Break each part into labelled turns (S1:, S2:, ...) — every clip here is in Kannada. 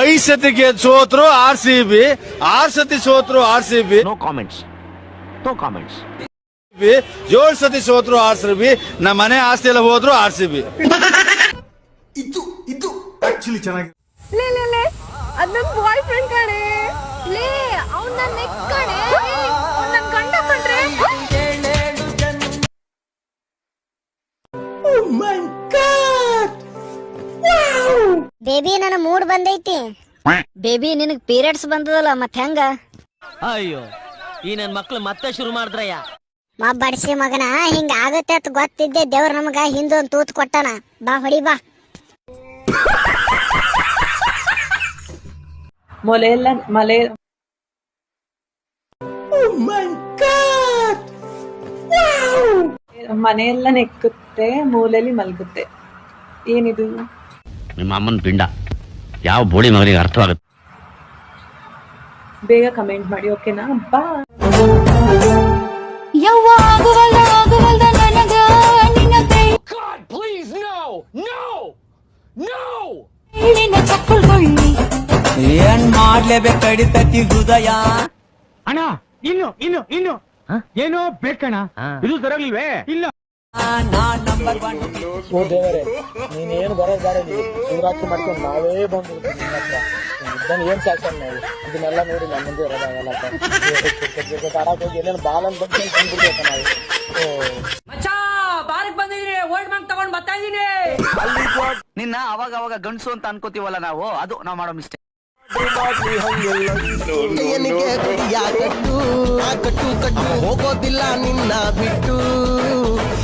S1: ಐದ್ ಸತಿ ಗೆದ್ ಸೋತ್ರು ಆರ್ ಸಿ ಬಿ ಆರ್ ಸತಿ ಸೋತ್ರು R C B
S2: no comments no comments
S1: ಏಳು ಸತಿ ಸೋತ್ರು ಆರ್ ಸಿ ಬಿ ನಮ್ಮ ಮನೆ ಆಸ್ತಿ ಎಲ್ಲ ಹೋದ್ರು ಆರ್ ಸಿ ಬಿ
S3: ಇದು ಇದು ಆಕ್ಚುಲಿ ಚೆನ್ನಾಗಿ.
S4: ಲೇ ಲೇ ಲೇ ಅದ್ ನನ್ ಬಾಯ್ ಫ್ರೆಂಡ್ ಕಣೆ. ಲೇ ಅವ್ನ ನೆಕ್ ಕಣೆ.
S5: ಬೇಬಿ ನನ್ನ ಮೂಡ್ ಬಂದೈತಿ. ಬೇಬಿ ನಿನಗ್ ಪೀರಿಯಡ್ಸ್ ಬಂದದಲ್ಲ ಮತ್ ಹೆಂಗ?
S6: ಅಯ್ಯೋ ಈ ನನ್ ಮಕ್ಳು ಮತ್ತೆ ಶುರು ಮಾಡಿದ್ರಯ್ಯ.
S5: ಮಾ ಬಡ್ಸಿ ಮಗನ ಹಿಂಗ ಆಗತ್ತೆ ಅಂತ ಗೊತ್ತಿದ್ದೆ ದೇವ್ರ ನಮಗ ಹಿಂದೊಂದ್ ತೂತ್ ಕೊಟ್ಟಾನ. ಬಾ ಹೊಡಿ ಬಾ.
S7: ಮೊಲೆಯೆಲ್ಲ ಮಲೆ ಎಲ್ಲ ನೆಕ್ಕುತ್ತೆ ಮೂಲೆಯಲ್ಲಿ ಮಲಗುತ್ತೆ. ಏನಿದು?
S2: ನಿಮ್ಮ ಅಮ್ಮನ ಪಿಂಡ. ಯಾವ ಬೋಳಿ ಮಗನಿಗೆ ಅರ್ಥವಾಗುತ್ತೆ?
S7: ಬೇಗ ಕಮೆಂಟ್ ಮಾಡಿ ಓಕೆನಾ? ಬಾ
S4: ಯವ್ವ ಆಗುವಲ್ಲ ಆಗುವಲ್ದ ನನಗ ನಿನ್ನ ಕೈಲಿನ ಚಕ್ಕುಳ್ಕೊಳ್ಳಿ
S8: ಏನ್ ಮಾಡ್ಲೇಬೇಕು ಕಡಿತತಿ ಹೃದಯ?
S9: ಅಣ್ಣ ಇನ್ನು ಇನ್ನು ಇನ್ನು. ಏನೋ ಬೇಕಣ್ಣ. ಇದು ಸರಿಯಾಗ್ಲಿಲ್ವೇ ಇಲ್ಲ.
S8: ನಾನ್ ದೇವರೇ
S10: ನೀನೇನು ಬರೋದು ಬೇಡ ನೀವು ಶಿವರಾತ್ರಿ ಮಾಡ್ಕೊಂಡು ನಾವೇ ಬಂದು ಇದನ್ನ ಏನ್ ಸಾಕ್ತಾನೆ ನಾವು ಇದನ್ನೆಲ್ಲ ನೋಡಿ ನಮ್ಮ ಮುಂದೆ ಇರೋದಾಗಲ್ಲ ಆಡಕ್ ಹೋಗಿ ಏನೇನು ಬಾಲ್ ಅಂತ ಬಂದ್ಬಿಡ್ಬೇಕು ನಾವು.
S8: ನಿನ್ನ ಅವಾಗ ಅವಾಗ ಗಂಡಸು ಅಂತ ಅನ್ಕೋತೀವಲ್ಲ ನಾವು? ಅದು ನಾವು ಮಾಡೋ ಮಿಸ್ಟೇಕ್
S10: ಹೋಗೋದಿಲ್ಲ ನಿನ್ನ ಬಿಟ್ಟು.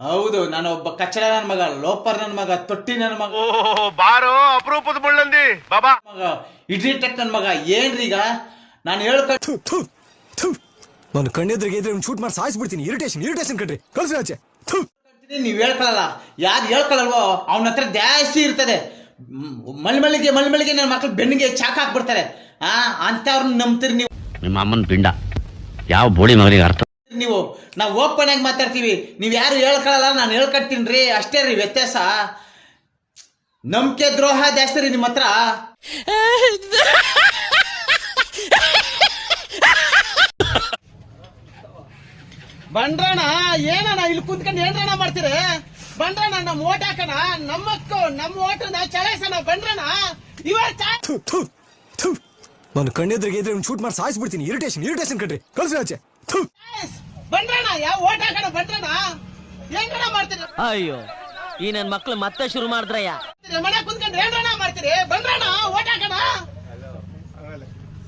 S8: ಹೌದು ನಾನು ಒಬ್ಬ ಕಚ್ಚಡ ನನ್ ಮಗ ಲೋಪರ್ ನನ್ ಮಗ ತೊಟ್ಟಿ ನನ್ ಮಗ.
S1: ಬಾರೋ ಅಪರೂಪದ ಬುಳ್ಳಂದಿ ಬಾಬಾ.
S8: ಮಗ ಇಡ್ಲಿ ಟೆಕ್ ನನ್ ಮಗ ಏನ್ರಿ ಈಗ? ನಾನು ಹೇಳ್ಕೊಂಡು
S3: ನಾನು ಕಣ್ಣೆದ್ರಿಗೆ ಇದ್ರೆ ಶೂಟ್ ಮಾಡಿ ಸಾಯಿಸ್ಬಿಡ್ತೀನಿ. ಇರಿಟೇಷನ್ ಇರಿಟೇಷನ್ ಕಣ್ರಿ. ಕಳ್ಸಿ ಆಚೆ.
S8: ನೀವ್ ಹೇಳ್ಕೊಳಲ್ಲ. ಯಾರು ಹೇಳ್ಕೊಳಲ್ವೋ ಅವನ ಹತ್ರ ಜಾಸ್ತಿ ಇರ್ತದೆ. ಮಲ್ಮಳಿಗೆ ಮಲ್ಮಳಿಗೆ ನನ್ನ ಮಕ್ಳು ಬೆನ್ನಿಗೆ ಚಾಕ್ ಹಾಕ್ಬಿಡ್ತಾರೆ. ಆ ಅಂತವ್ರನ್ನ ನಂಬ್ತೀರಿ ನೀವು.
S2: ನಿಮ್ಮ ಅಮ್ಮನ ಪಿಂಡ. ಯಾವ ಬೋಳಿ ಮಗನಿಗೆ ಅರ್ಥ
S8: ನೀವು ನಾವು ಓಪನ್ ಆಗಿ ಮಾತಾಡ್ತೀವಿ. ನೀವು ಯಾರು ಹೇಳ್ಕೊಳಲ್ಲ ನಾನು ಹೇಳ್ಕೊಡ್ತೀನಿ ರೀ. ಅಷ್ಟೇ ರೀ ವ್ಯತ್ಯಾಸ. ನಂಬಿಕೆ ದ್ರೋಹ ಜಾಸ್ತಿ ರೀ ನಿಮ್ಮ ಹತ್ರ. ಬಂಡ್ರಣ ಏನಣ್ಣ ಇಲ್ಲಿ ಕುಂತ್ಕೊಂಡು ಏನ್ರಣ ಮಾಡ್ತೀರಿ? ಬಂಡ್ರಣ ನಮ್ಮ ಓಟ್ ಹಾಕಣ. ನಮ್ಮಕ್ಕು ನಮ್ಮ ಓಟ್ ನಾವು ಚಲಾಯಿಸೋಣ. ಬಂಡ್ರಣ ಇವಾಗ.
S3: ನಾನು ಕಣ್ಣೆದ್ರಿಗೆ ಇದ್ರೆ ಶೂಟ್ ಮಾಡಿ ಸಾಯಿಸ್ಬಿಡ್ತೀನಿ. ಇರಿಟೇಷನ್ ಇರಿಟೇಷನ್ ಕಣ್ರಿ. ಕಳ್ಸಿ ಆಚೆ. ಥು.
S8: ಬಂಡ್ರಣ ಯಾವ ಓಟ್ ಹಾಕೋಣ ಬಂಡ್ರಣ ಏನಣ್ಣ ಮಾಡ್ತೀರಿ?
S6: ಅಯ್ಯೋ ಈ ನನ್ ಮಕ್ಳು ಮತ್ತೆ ಶುರು ಮಾಡಿದ್ರಯ್ಯ.
S8: ಮನೆ ಕುಂತ್ಕೊಂಡು ಏನಣ್ಣ ಮಾಡ್ತೀರಿ? ಬಂದ್ರಣ್ಣ ಓಟ್ ಹಾಕೋಣ?